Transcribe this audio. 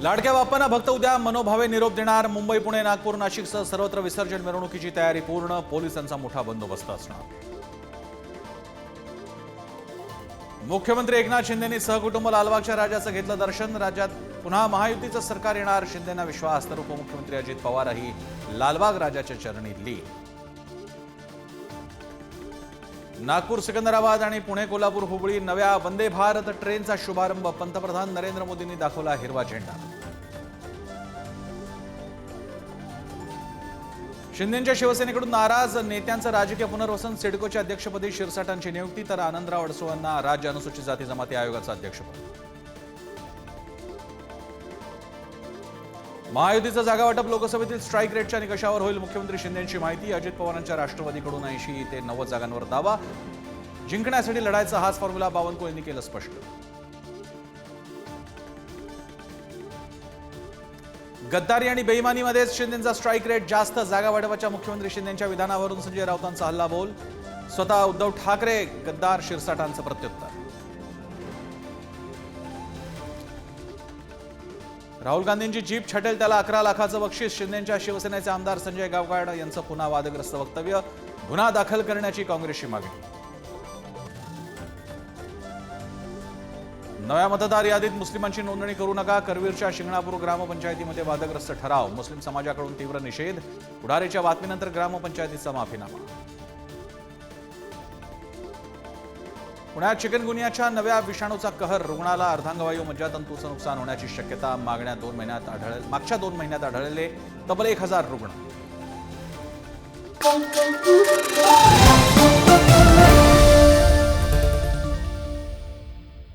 लाडक्या बाप्पांना भक्त उद्या मनोभावे निरोप देणार. मुंबई पुणे नागपूर नाशिकसह सर्वत्र विसर्जन मिरवणुकीची तयारी पूर्ण. पोलिसांचा मोठा बंदोबस्त असणार. मुख्यमंत्री एकनाथ शिंदेंनी सहकुटुंब लालबागच्या राजाचं घेतलं दर्शन. राज्यात पुन्हा महायुतीचं सरकार येणार. शिंदेना विश्वास तर उपमुख्यमंत्री अजित पवारही लालबाग राजाच्या चरणी लीन नागपूर सिकंदराबाद आणि पुणे कोल्हापूर हुबळी नव्या वंदे भारत ट्रेनचा शुभारंभ पंतप्रधान नरेंद्र मोदींनी दाखवला हिरवा झेंडा. शिंदेच्या शिवसेनेकडून नाराज नेत्यांचं राजकीय पुनर्वसन सिडकोच्या अध्यक्षपदी शिरसाटांची नियुक्ती तर आनंदराव अडसोळांना राज्य अनुसूचित जाती जमाती आयोगाचं अध्यक्षपद. महायुतीचं जागा वाटप लोकसभेतील स्ट्राईक रेटच्या निकषावर होईल मुख्यमंत्री शिंदेची माहिती. अजित पवारांच्या राष्ट्रवादीकडून ऐंशी ते नव्वद जागांवर दावा. जिंकण्यासाठी लढायचा हाच फॉर्म्युला बावनकुळेंनी यांनी केलं स्पष्ट. गद्दारी आणि बेईमानीमध्येच शिंदेचा स्ट्राईक रेट जास्त. जागा वाटपाच्या मुख्यमंत्री शिंदेच्या विधानावरून संजय राऊतांचा हल्ला बोल. स्वतः उद्धव ठाकरे गद्दार शिरसाटांचं प्रत्युत्तर. राहुल गांधींची जीप छटेल त्याला अकरा लाखाचं बक्षीस. शिंदेच्या शिवसेनेचे आमदार संजय गावकाड यांचं पुन्हा वादग्रस्त वक्तव्य. गुन्हा दाखल करण्याची काँग्रेसची मागणी. नव्या मतदार यादीत मुस्लिमांची नोंदणी करू नका. करवीरच्या शिंगणापूर ग्रामपंचायतीमध्ये वादग्रस्त ठराव. मुस्लिम समाजाकडून तीव्र निषेध. पुढारीच्या बातमीनंतर ग्रामपंचायतीचा माफीनामा. पुण्यात चिकनगुनियाच्या नव्या विषाणूचा कहर रुग्णाला अर्धांगवायू मज्जातंतूचं नुकसान होण्याची शक्यता मागण्या दोन महिन्यात आढळ मागच्या दोन महिन्यात आढळले तब्बल एक हजार रुग्ण.